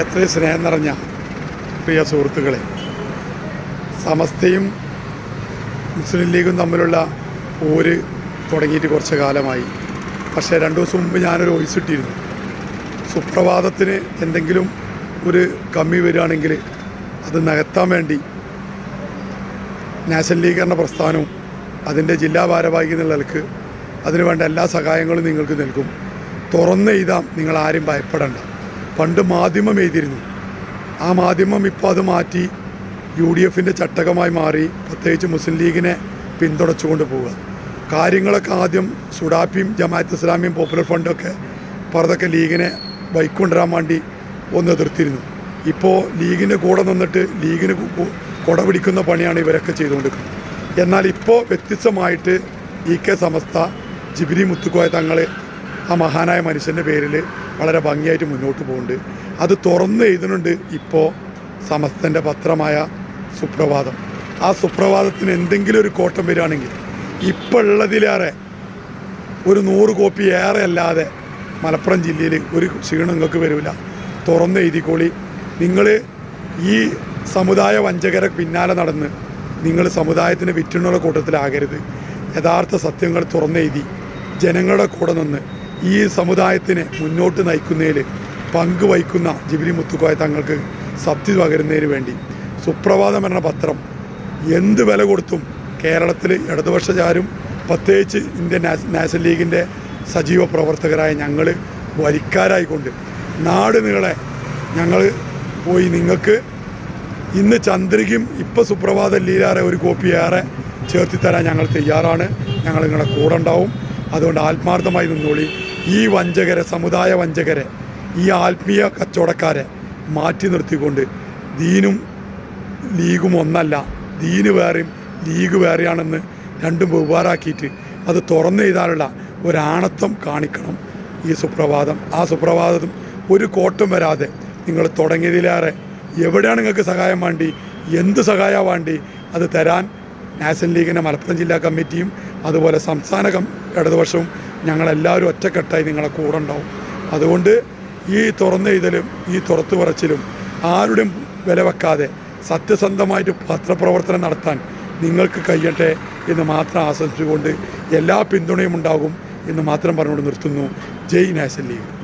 എത്രയും സ്നേഹം നിറഞ്ഞ പ്രിയ സുഹൃത്തുക്കളെ സമസ്തയും മുസ്ലിം ലീഗും തമ്മിലുള്ള പോര് തുടങ്ങിയിട്ട് കുറച്ച് കാലമായി. പക്ഷേ രണ്ട് ദിവസം മുമ്പ് ഞാനൊരു ഒഴിച്ചിട്ടിരുന്നു സുപ്രഭാതത്തിന് എന്തെങ്കിലും ഒരു കമ്മി വരികയാണെങ്കിൽ അത് നികത്താൻ വേണ്ടി നാഷണൽ ലീഗറിന്റെ പ്രസ്ഥാനവും അതിന്റെ ജില്ലാ ഭാരവാഹി എന്നുള്ള നിലയ്ക്ക് അതിനുവേണ്ട എല്ലാ സഹായങ്ങളും നിങ്ങൾക്ക് നൽകും. തുറന്ന് എഴുതാം നിങ്ങൾ ആരും ഭയപ്പെടണ്ട. പണ്ട് മാധ്യമം എഴുതിയിരുന്നു. ആ മാധ്യമം ഇപ്പോൾ അത് മാറ്റി യു ഡി എഫിന്റെ ചട്ടകമായി മാറി പ്രത്യേകിച്ച് മുസ്ലിം ലീഗിനെ പിന്തുണച്ചുകൊണ്ട് പോവുക. കാര്യങ്ങളൊക്കെ ആദ്യം സുഡാപ്പിയും ജമാഅത്ത് ഇസ്ലാമിയും പോപ്പുലർ ഫണ്ടൊക്കെ പറഞ്ഞതൊക്കെ ലീഗിനെ ബൈക്കൊണ്ടുവരാൻ വേണ്ടി ഒന്ന് എതിർത്തിരുന്നു. ഇപ്പോൾ ലീഗിന്റെ കൂടെ നിന്നിട്ട് ലീഗിന് കു- കു- പിടിക്കുന്ന പണിയാണ് ഇവരൊക്കെ ചെയ്തുകൊണ്ടിരിക്കുന്നത്. എന്നാൽ ഇപ്പോൾ വ്യത്യസ്തമായിട്ട് ഇ കെ സമസ്ത ജിബിരി മുത്തുക്കോയ തങ്ങൾ ആ മഹാനായ മനുഷ്യന്റെ പേരിൽ വളരെ ഭംഗിയായിട്ട് മുന്നോട്ട് പോകുന്നുണ്ട്. അത് തുറന്ന് എഴുതുന്നുണ്ട് ഇപ്പോൾ സമസ്തന്റെ പത്രമായ സുപ്രഭാതം. ആ സുപ്രഭാതത്തിന് എന്തെങ്കിലും ഒരു കോട്ടം വരികയാണെങ്കിൽ ഇപ്പോൾ ഉള്ളതിലേറെ ഒരു നൂറ് കോപ്പി ഏറെ അല്ലാതെ മലപ്പുറം ജില്ലയിൽ ഒരു ക്ഷീണം നിങ്ങൾക്ക് വരില്ല. തുറന്ന് എഴുതിക്കോളി. നിങ്ങൾ ഈ സമുദായ വഞ്ചകരെ പിന്നാലെ നടന്ന് നിങ്ങൾ സമുദായത്തിന് വിറ്റുന്നുള്ള കൂട്ടത്തിലാകരുത് യഥാർത്ഥ സത്യങ്ങൾ തുറന്നെഴുതി ജനങ്ങളുടെ കൂടെ നിന്ന് ഈ സമുദായത്തിനെ മുന്നോട്ട് നയിക്കുന്നതിൽ പങ്കുവഹിക്കുന്ന ജിബിലി മുത്തുക്കോയ തങ്ങൾക്ക് സത്യം പകരുന്നതിന് വേണ്ടി സുപ്രഭാതം എന്ന പത്രം എന്ത് വില കൊടുത്തും കേരളത്തിൽ ഇടതുപക്ഷചാരും പ്രത്യേകിച്ച് ഇന്ത്യൻ നാഷ- നാഷണൽ ലീഗിന്റെ സജീവ പ്രവർത്തകരായ ഞങ്ങൾ വരിക്കാരായിക്കൊണ്ട് നാട് നീളെ ഞങ്ങൾ പോയി നിങ്ങൾക്ക് ഇന്ന് ചന്ദ്രികയും ഇപ്പോൾ സുപ്രഭാത ലീലാറെ ഒരു കോപ്പി ഏറെ ചേർത്തി തരാൻ ഞങ്ങൾ തയ്യാറാണ്. ഞങ്ങൾ നിങ്ങളുടെ കൂടെ ഉണ്ടാവും. അതുകൊണ്ട് ആത്മാർത്ഥമായി നിന്നോളി. ഈ വഞ്ചകരെ സമുദായ വഞ്ചകരെ ഈ ആത്മീയ കച്ചവടക്കാരെ മാറ്റി നിർത്തിക്കൊണ്ട് ദീനും ലീഗും ഒന്നല്ല ദീന് വേറെയും ലീഗ് വേറെയാണെന്ന് രണ്ടും വെവ്വേറാക്കിയിട്ട് അത് തുറന്നു എഴുതാനുള്ള ഒരാണത്വം കാണിക്കണം ഈ സുപ്രഭാതം. ആ സുപ്രഭാതം ഒരു കോട്ടം വരാതെ നിങ്ങൾ തുടങ്ങിയതിലേറെ എവിടെയാണ് നിങ്ങൾക്ക് സഹായം വേണ്ടി എന്ത് സഹായമാണ് വേണ്ടി അത് തരാൻ നാഷണൽ ലീഗിന്റെ മലപ്പുറം ജില്ലാ കമ്മിറ്റിയും അതുപോലെ സംസ്ഥാന ഇടതുപക്ഷവും ഞങ്ങളെല്ലാവരും ഒറ്റക്കെട്ടായി നിങ്ങളെ കൂടെ ഉണ്ടാവും. അതുകൊണ്ട് ഈ തുറന്നെഴുതലും ഈ തുറത്തു പറച്ചിലും ആരുടെയും വില വെക്കാതെ സത്യസന്ധമായിട്ട് പത്രപ്രവർത്തനം നടത്താൻ നിങ്ങൾക്ക് കഴിയട്ടെ എന്ന് മാത്രം ആശംസിച്ചുകൊണ്ട് എല്ലാ പിന്തുണയും ഉണ്ടാകും എന്ന് മാത്രം പറഞ്ഞുകൊണ്ട് നിർത്തുന്നു. Jai national league.